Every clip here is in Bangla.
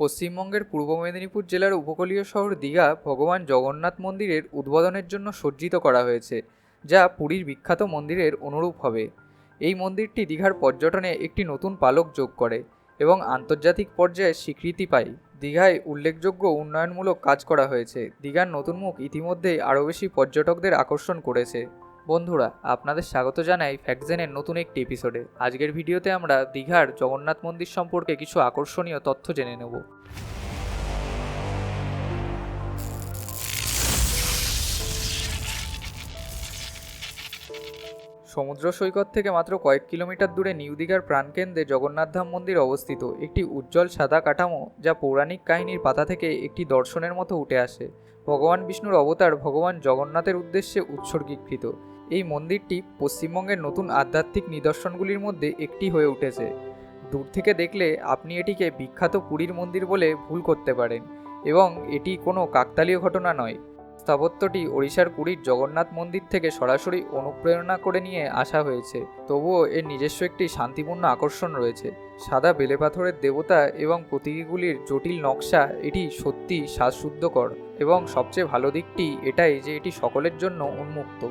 পশ্চিমবঙ্গের পূর্ব মেদিনীপুর জেলার উপকূলীয় শহর দীঘা ভগবান জগন্নাথ মন্দিরের উদ্বোধনের জন্য সজ্জিত করা হয়েছে, যা পুরীর বিখ্যাত মন্দিরের অনুরূপ হবে। এই মন্দিরটি দীঘার পর্যটনে একটি নতুন পালক যোগ করে এবং আন্তর্জাতিক পর্যায়ে স্বীকৃতি পায়। দীঘায় উল্লেখযোগ্য উন্নয়নমূলক কাজ করা হয়েছে। দীঘার নতুন মুখ ইতিমধ্যেই আরও বেশি পর্যটকদের আকর্ষণ করেছে। বন্ধুরা, আপনাদের স্বাগত জানাই ফ্যাকজেনের নতুন একটি এপিসোডে আজকের ভিডিওতে আমরা দীঘার জগন্নাথ মন্দির সম্পর্কে কিছু আকর্ষণীয় তথ্য জেনে নেব। সমুদ্র সৈকত থেকে মাত্র কয়েক কিলোমিটার দূরে নিউ দীঘার প্রাণকেন্দ্রে জগন্নাথধাম মন্দির অবস্থিত। একটি উজ্জ্বল সাদা কাঠামো যা পৌরাণিক কাহিনীর পাতা থেকে একটি দর্শনের মতো উঠে আসে। ভগবান বিষ্ণুর অবতার ভগবান জগন্নাথের উদ্দেশ্যে উৎসর্গীকৃত। এই মন্দিরটি পশ্চিমবঙ্গের নতুন আধ্যাত্মিক নিদর্শনগুলির মধ্যে একটি হয়ে উঠেছে। দূর থেকে দেখলে আপনি এটিকে বিখ্যাত পুরীর মন্দির বলে ভুল করতে পারেন এবং এটি কোনো কাকতালীয় ঘটনা নয়। স্থাপত্যটি ওড়িশার পুরীর জগন্নাথ মন্দির থেকে সরাসরি অনুপ্রেরণা করে নিয়ে আসা হয়েছে। তবুও এর নিজস্ব একটি শান্তিপূর্ণ আকর্ষণ রয়েছে। সাদা বেলেপাথরের দেবতা এবং প্রতীকীগুলির জটিল নকশা এটি সত্যি শ্বাসশুদ্ধকর এবং সবচেয়ে ভালো দিকটি এটাই যে এটি সকলের জন্য উন্মুক্ত।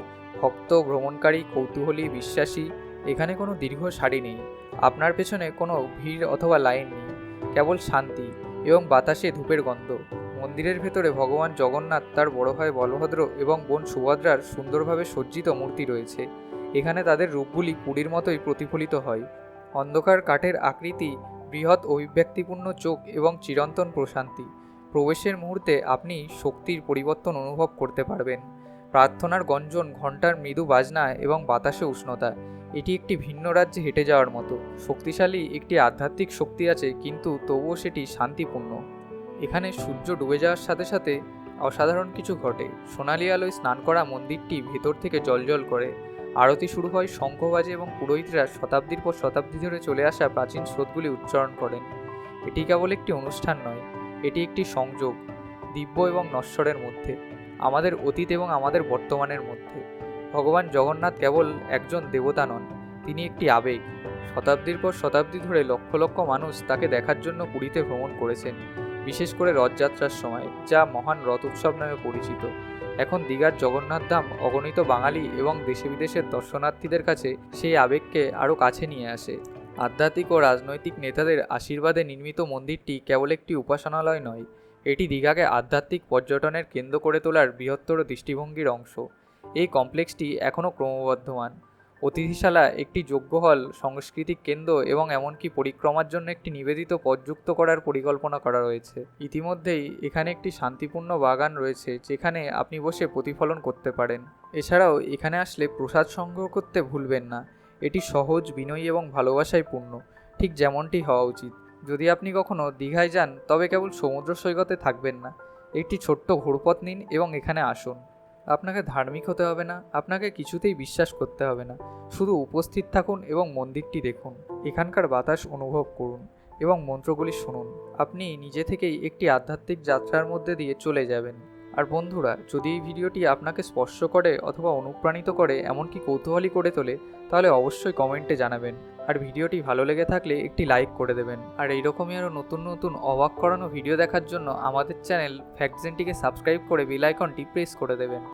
ভক্ত, ভ্রমণকারী, কৌতূহলী, বিশ্বাসী, এখানে কোনো দীর্ঘ সারি নেই। আপনার পেছনে কোনো ভিড় অথবা লাইন নেই। কেবল শান্তি এবং বাতাসে ধূপের গন্ধ। মন্দিরের ভেতরে ভগবান জগন্নাথ তার বড় ভাই বলভদ্র এবং বোন সুভদ্রার সুন্দরভাবে সজ্জিত মূর্তি রয়েছে। এখানে তাদের রূপগুলি পুরীর মতোই প্রতিফলিত হয়। অন্ধকার কাঠের আকৃতি, বৃহৎ অভিব্যক্তিপূর্ণ চোখ এবং চিরন্তন প্রশান্তি। প্রবেশের মুহূর্তে আপনি শক্তির পরিবর্তন অনুভব করতে পারবেন। প্রার্থনার গঞ্জন, ঘণ্টার মৃদু বাজনা এবং বাতাসে উষ্ণতা। এটি একটি ভিন্ন রাজ্যে হেঁটে যাওয়ার মতো। শক্তিশালী একটি আধ্যাত্মিক শক্তি আছে, কিন্তু তবুও সেটি শান্তিপূর্ণ। এখানে সূর্য ডুবে যাওয়ার সাথে সাথে অসাধারণ কিছু ঘটে। সোনালি আলোয় স্নান করা মন্দিরটি ভেতর থেকে জলজল করে। আরতি শুরু হয় শঙ্খবাজে এবং পুরোহিতরা শতাব্দীর পর শতাব্দী ধরে চলে আসা প্রাচীন স্রোতগুলি উচ্চারণ করেন। এটি কেবল একটি অনুষ্ঠান নয়, এটি একটি সংযোগ, দিব্য এবং নশ্বরের মধ্যে। আমাদের অতীত এবং আমাদের বর্তমানের মধ্যে। ভগবান জগন্নাথ কেবল একজন দেবতা নন, তিনি একটি আবেগ। শতাব্দীর পর শতাব্দী ধরে লক্ষ লক্ষ মানুষ তাকে দেখার জন্য পুরীতে ভ্রমণ করেছেন, বিশেষ করে রথযাত্রার সময়, যা মহান রথ উৎসব নামে পরিচিত। এখন দীঘার জগন্নাথ ধাম অগণিত বাঙালি এবং দেশে বিদেশের দর্শনার্থীদের কাছে সেই আবেগকে আরও কাছে নিয়ে আসে। আধ্যাত্মিক ও রাজনৈতিক নেতাদের আশীর্বাদে নির্মিত মন্দিরটি কেবল একটি উপাসনালয় নয় এটি দীঘাকে আধ্যাত্মিক পর্যটনের কেন্দ্র করে তোলার বৃহত্তর দৃষ্টিভঙ্গির অংশ। এই কমপ্লেক্সটি এখনও ক্রমবর্ধমান। অতিথিশালা, একটি যোগ্য হল, সাংস্কৃতিক কেন্দ্র এবং এমনকি পরিক্রমার জন্য একটি নিবেদিত পদযুক্ত করার পরিকল্পনা করা রয়েছে। ইতিমধ্যেই এখানে একটি শান্তিপূর্ণ বাগান রয়েছে, যেখানে আপনি বসে প্রতিফলন করতে পারেন। এছাড়াও এখানে আসলে প্রসাদ সংগ্রহ করতে ভুলবেন না। এটি সহজ, বিনয়ী এবং ভালোবাসায় পূর্ণ। ঠিক যেমনটি হওয়া উচিত। যদি আপনি কখনও দীঘায় যান, তবে কেবল সমুদ্র সৈকতে থাকবেন না। একটি ছোট্ট ঘোরপথ নিন এবং এখানে আসুন। আপনাকে ধার্মিক হতে হবে না, আপনাকে কিছুতেই বিশ্বাস করতে হবে না। শুধু উপস্থিত থাকুন এবং মন্দিরটি দেখুন। এখানকার বাতাস অনুভব করুন এবং মন্ত্রগুলি শুনুন। আপনি নিজে থেকেই একটি আধ্যাত্মিক যাত্রার মধ্যে দিয়ে চলে যাবেন। আর বন্ধুরা, যদি এই ভিডিওটি আপনাকে স্পর্শ করে অথবা অনুপ্রাণিত করে এমনকি কৌতূহলী করে তোলে, তাহলে অবশ্যই কমেন্টে জানাবেন। আর ভিডিওটি ভালো লেগে থাকলে একটি লাইক করে দেবেন। আর এইরকমই আরও নতুন নতুন অবাক করানো ভিডিও দেখার জন্য আমাদের চ্যানেল ফ্যাকজেনটিকে সাবস্ক্রাইব করে বেল আইকনটি প্রেস করে দেবেন।